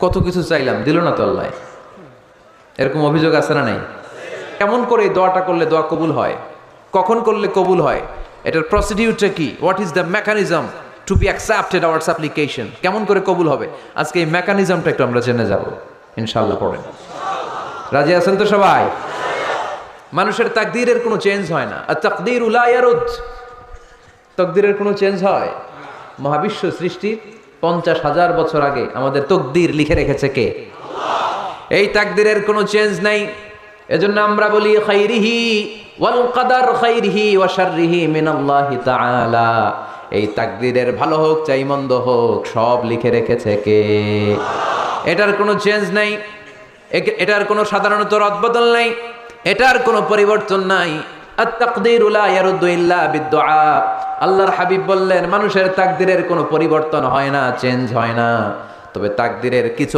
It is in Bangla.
কত কিছু চাইলাম, দিল না তো আল্লাহ? এরকম অভিযোগ আছে না নাই? কেমন করে দোয়াটা করলে দোয়া কবুল হয়? কখন করলে কবুল হয়? এটার প্রসিডিউরটা কি? What is the mechanism to be accepted our supplication কেমন করে কবুল হবে? আজকে এই মেকানিজমটা একটু আমরা জেনে যাব। ইনশাল্লাহ পড়েন। রাজি আছেন তো সবাই? মানুষের তাকদীরের কোনো চেঞ্জ হয় না। আর তাকদীর উলায়ারুদ তকদিরের কোনো চেঞ্জ হয়? মহাবিশ্ব সৃষ্টির পঞ্চাশ হাজার বছর আগে আমাদের তকদির লিখে রেখেছে কে? এই তাকদিরের কোনো চেঞ্জ নাই। এজন্য আমরা বলি, খাইরিহি ওয়াল কাদার খাইরিহি ওয়া শাররিহি মিনাল্লাহি তাআলা। এই তাকদিরের ভালো হোক চাই মন্দ হোক, সব লিখে রেখেছে কে? এটার কোনো চেঞ্জ নাই। এটার কোনো সাধারণত রদবদল নাই। এটার কোনো পরিবর্তন নাই। আত-তাকদীরু লা ইয়ারুদ্দু ইল্লা বিদ-দুআ। আল্লাহর হাবিব বললেন, মানুষের তাকদিরের কোনো পরিবর্তন হয় না চেঞ্জ হয় না। তবে তাকদিরের কিছু